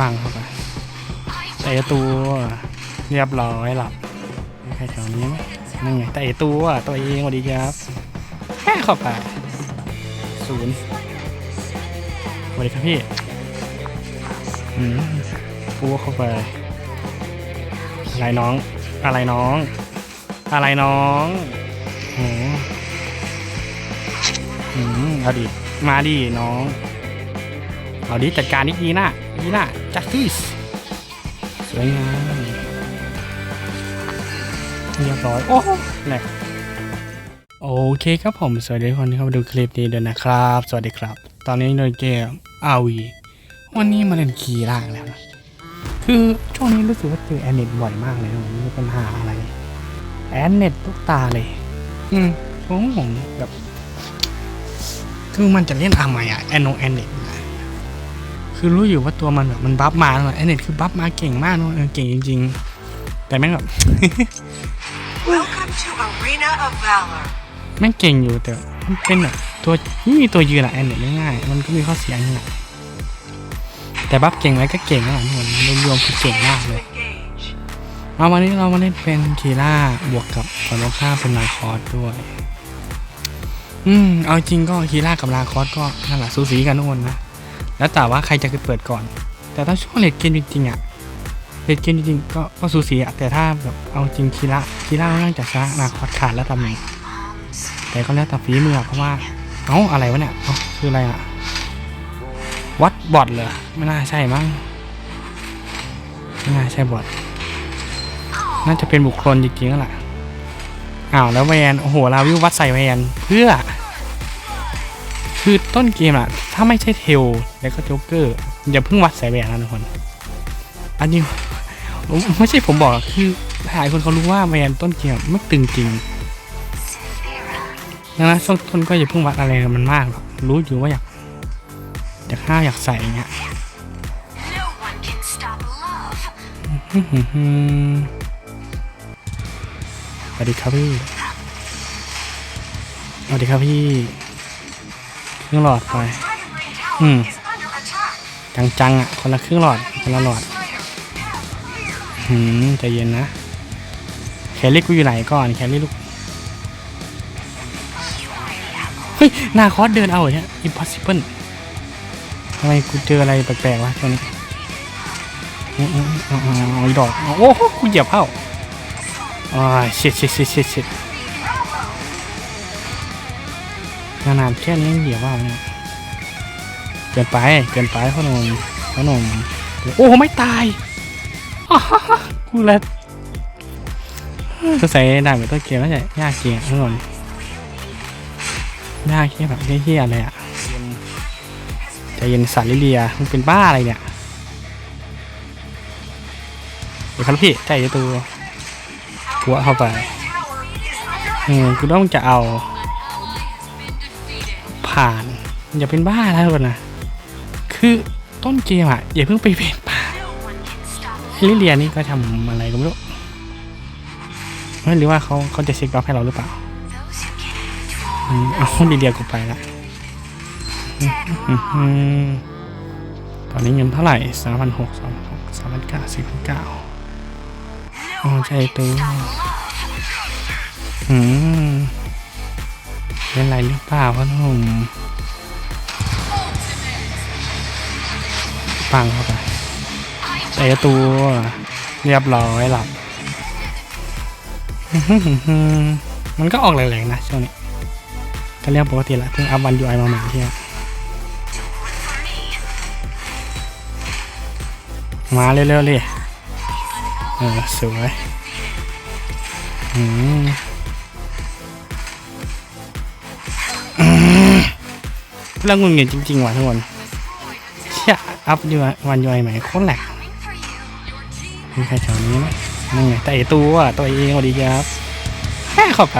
ปังเข้าไปเตะตัวเรียบร้อยหลับใครแถวนี้ไหมนั่นไงเตะตัวตัวเองสวัสดีครับแค่เข้าไปศูนย์สวัสดีครับพี่อืมปูเข้าไปอะไรน้อง อะไรน้อง อะไรน้องโอ้อืมเอาดิมาดิน้อง เอาดิจัดการนิดนี้นะ นี่นะจัสติสสวยงามเรียบร้อย โอ้แหลกโอเคครับผม สวัสดีทุกคนที่เข้ามาดูคลิปนี้ด้วยนะครับ สวัสดีครับ ตอนนี้โดยเกมอาวีวันนี้มาเล่นคีย์ล่างแล้วนะคือช่วงนี้รู้สึกว่าเจอแอนเน็ตบ่อยมากเลยนะผมมีปัญหาอะไร แอนเน็ตทุกตาเลย อืมผมผมแบบ คือมันจะเล่นทำไมอะแอนโนแอนเน็ต คือรู้อยู่ว่าตัวมันแบบมันบัฟมาแล้วไอเน็ตคือบัฟมาเก่งมากนะเออเก่งจริง ๆ แต่แม่งแบบ Welcome to Arena of Valor. แม่งเก่งอยู่แต่มันเป็นแบบตัวนี่มีตัวยืนอะแอนเน็ตง่ายๆมันก็มีข้อเสียอย่างนี้แหละแต่บัฟเก่งไหมก็เก่งนะทุกคนรวมๆคือเก่งมากเลย Engage. เอาวันนี้เรามาเล่นเป็นคีร่าบวกกับฝั่งตรงข้ามเป็นนาคอสด้วย อืมเอาจริงก็คีร่ากับนาคอสก็นั่นแหละสูสีกันทุกคนนะ แล้วแต่ว่าใครจะเปิดก่อน แต่ถ้าช่วงเลดเกมจริงๆอะเลดเกมจริงๆก็ก็สูสีอะแต่ถ้าแบบเอาจริงคีร่าคีร่าค่าจะชนะนาคอสขาดแล้วตำแหน่งแต่ก็แล้วแต่ฝีมือเพราะว่าเอ้าอะไรวะเนี่ยเอ้าคืออะไรอะวัดบอทเหรอไม่น่าใช่มั้งไม่น่าใช่บอทน่าจะเป็นบุคคลจริงๆแล้วล่ะอ้าวแล้วแวนโอ้โหลาวิววัดใส่แวนเพื่อ คือต้นเกมอะถ้าไม่ใช่เทลแล้วก็โจ๊กเกอร์อย่าเพิ่งวัดใส่แหวนนะทุกคน อันนี้ไม่ใช่ผมบอกคือหลายคนเขารู้ว่าแวนต้นเกมไม่ตึงจริงดังนั้นช่วงต้นก็อย่าเพิ่งวัดอะไรมันมากหรอกรู้อยู่ว่าอยากอยากห้าวอยากใส่อย่างเงี้ยสวัสดีครับพี่สวัสดีครับพี่ รื่งหลอดไป Dragon Lane Tower Hmm. is under attack. จังๆอะ คนละครึ่งหลอด คนละหลอด หืมใจเย็นนะ แคลรี่กูอยู่ไหนก่อน แคลรี่ลูก เฮ้ยหน้าคอสเดินเอาเนี่ย impossible ทำไมกูเจออะไรแปลกๆวะตัวนี้อืมๆเอาเอาเอาอีดอก โอ้โหกูเหยียบเข้าอ่าเช็ดเช็ดเช็ดเช็ด ขนาดแค่นี้เหยียบว่าเนี่ยเกินไปเกินไปพ่อหนุ่มพ่อหนุ่มโอ้ไม่ตายกูเลยสงสัยด่านเป็นต้นเกมแล้วจะยากจริงอะทุกคนยากแค่แบบเฮี้ยๆเลยอะใจเย็นสัตว์ลิเลียมึงเป็นบ้าอะไรเนี่ยเดี๋ยวครับพี่ใจเย็นตัวหัวเข้าไปอืมกูต้องจะเอา ผ่าน อย่าเป็นบ้าแล้วกคนนะ คือต้นเกมอะอย่าเพิ่งไปเป็นป่า No one can stop ลิเลียนี่ก็ทำอะไรก็ไม่รู้เฮ้ยหรือว่าเขาเขาจะเช็คบัฟให้เราหรือเปล่าอืมเอาลิเลียกูไปละตอนนี้เงินเท่าไหร่สามพันหกสามหกสามพันเก้าสี่พันเก้าอ๋อใช่ตัวอืม เป็นไรหรือเปล่าพ่อหนุ่มปังเข้าไปเตะตัวเรียบร้อยหลับ มันก็ออกแรงๆนะช่วงนี้ก็เรียกปกติละเพิ่งอัพวันยูไอมาใหม่ที่ยมาเร็วๆเลยเออสวยอืม เรื่องงุนเงินจริงๆว่ะทุกคนเชี่ยอัพยูวันยูไอใหม่โคตรแหลกมีใครแถวนี้ไหมนั่นไงแต่ไอตัวตัวเองสวัสดีครับแค่เข้าไป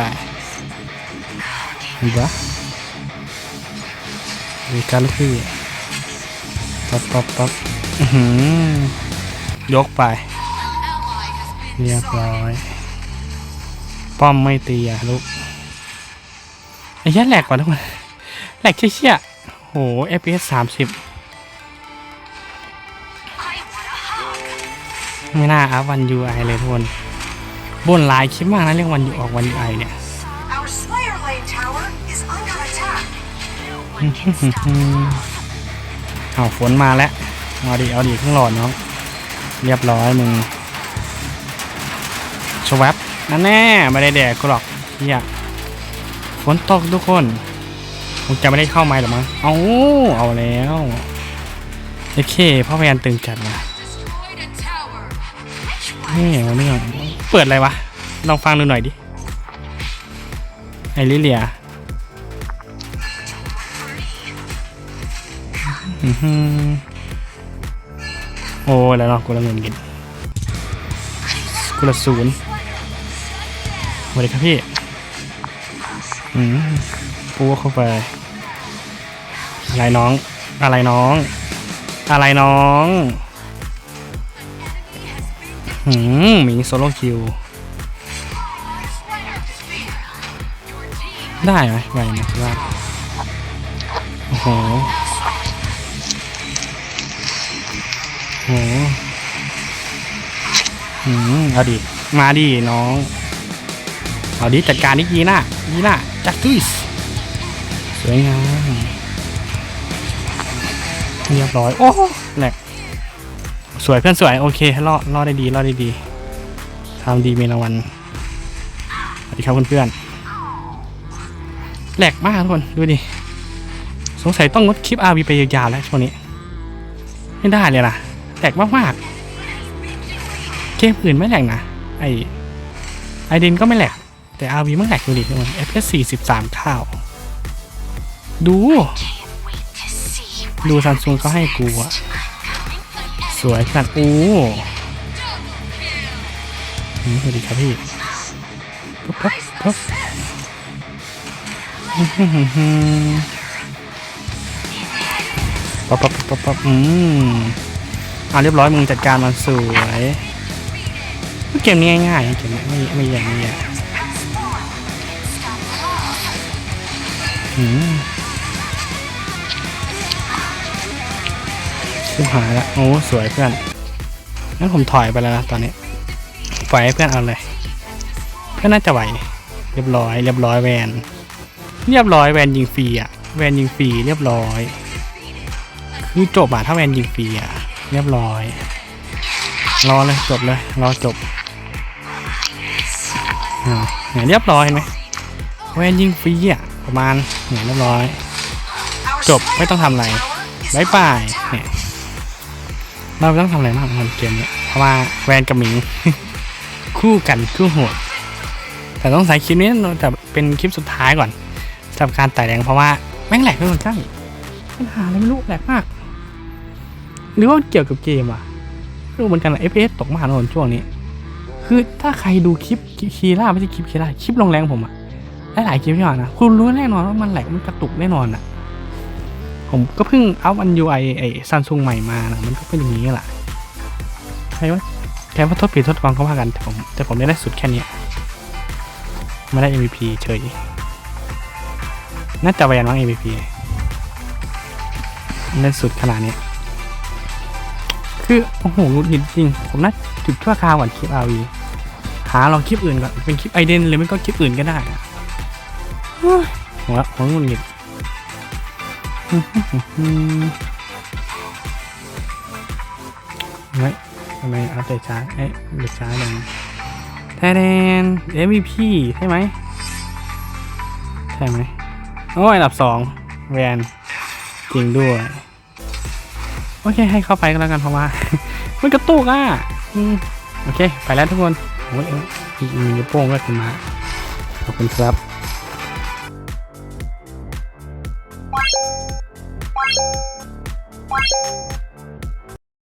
มีปะมีการลูกพี่ป๊อปป๊อปป๊อปหือยกไป เรียบร้อย ป้อมไม่ตีอะลูกไอ้ยันแหลกกว่าทุกคนแหลกเชี่ย โห FPS สามสิบ I ไม่น่าอัพวันยูไอเลยทุกคนบนหลายคลิปมากนะเรื่องวันยูออกวันยูไอเนี่ย Our Slayer Lane tower is under attack. เอาฝนมาแล้วเอาดิเอาดิข้างหลอดน้องเรียบร้อยมึงชวับนั่นแน่ไม่ได้แดกกูหรอกเฮียฝนตกทุกคน คงจะไม่ได้เข้าไม้หรอกมั้งเอาเอาแล้วโอเคพ่อพยานตึงจัดนะ Destroyed a tower. นี่มันไม่ยอมเปิดอะไรวะ ลองฟังดูหน่อยดิ ไอริเลียอื้อหือโอ้แล้วเนาะกูละเงินกินกูละศูนย์สวัสดีครับพี่ อืมปูเข้าไป อะไรน้อง อะไรน้อง อะไรน้องหืมมีโซโล่คิว ได้ไหมไหวไหมว่าโอ้โหโอ้โหหืมเอาดิ มาดิน้อง เอาดิจัดการดิยีน่ายีน่าจัดดุสสวยงาม เรียบร้อย โอ้โหแหลกสวยเพื่อนสวย โอเครอดรอดได้ดีรอดได้ดีทำดีมีรางวัลสวัสดีครับเพื่อนๆแหลกมากทุกคน ดูดิ สงสัยต้องงดคลิป RV ไปยาวๆแล้วช่วงนี้ ไม่ได้เลยนะแหลกมากๆเกมอื่นไม่แหลกนะ ไอไอเดนก็ไม่แหลก แต่ RV มันแหลกดูดิทุกคน FPS 43ข้าว ดู ดูซัมซุงเขาให้กูอะสวยขนาดอู้อืมสวัสดีครับพี่ปุ๊บปุ๊บปุ๊บอื้อหือหือหือปั๊บปั๊บปั๊บปั๊บอืมอ่าเรียบร้อยมึงจัดการมันสวยเกมนี้ง่ายๆเกมนี้ไม่ไม่แย่ไม่แย่อืม ชิบหายและโอ้สวยเพื่อนงั้นผมถอยไปแล้วนะตอนนี้ปล่อยให้เพื่อนเอาเลยเพื่อนน่าจะไหวเรียบร้อย เรียบร้อยแวนเรียบร้อยแวนยิงฟรีอะแวนยิงฟรีเรียบร้อยคือจบอะถ้าแวนยิงฟรีอะเรียบร้อย รอเลยจบเลยรอจบเนี่ยเรียบร้อยเห็นไหมแวนยิงฟรีอะประมาณเนี่ยเรียบร้อย Our Chụp, Slayer mấy tao thầm này. Lane tower is บายบายเนี่ย เราไม่ต้องทำอะไรมากในเกมนี้เพราะว่าแวนกับหมิง คู่กันคู่โหดแต่ต้องใส่คลิปนี้แต่เป็นคลิปสุดท้ายก่อนสำหรับการไต่แรงเพราะว่าแม่งแหลกไม่เหมือนกันปัญหาอะไรไม่รู้แหลกมาก หรือว่าเกี่ยวกับเกมอะรู้เหมือนกันอะ FPS ตกมหาโนนช่วงนี้ คือถ้าใครดูคลิปคีร่าไม่ใช่คลิปคีร่าคลิปลงแรงผมอะหลายๆคลิปที่ผ่านนะคุณรู้แน่นอนว่ามันแหลกมันกระตุกแน่นอนอะ ผมก็เพิ่งเอาอัน UI ไอ้ซันซุงใหม่มานะมันก็เป็นอย่างนี้แหละใครว่าแกว่าทดผิดทดกองก็ว่ากัน แต่ผมแต่ผมได้สุดแค่นี้ไม่ได้ MVP เฉย น่าจะแวนว่าง MVP ได้สุดขนาดนี้ คือ โอ้โหหงุดหงิดจริง ผมน่าจุดชั่วคราวก่อนคลิป RV หาลองคลิปอื่นก่อน เป็นคลิปไอเดนหรือไม่ก็คลิปอื่นก็ได้อะเฮ้ยหัวหัวหงุดหงิด เฮ้ยทำไมอัปเดตช้าเอ๊ะอัปเดตช้าลงแทน MVP ใช่ไหมใช่ไหมโอ้ยอันดับสองแวนจริงด้วย โอเค ให้เข้าไปก็แล้วกันเพราะว่า มันกระตุกอะโอเค ไปแล้วทุกคนโอ้ยอ้ยมีโป้งก็ขึ้นมาขอบคุณครับ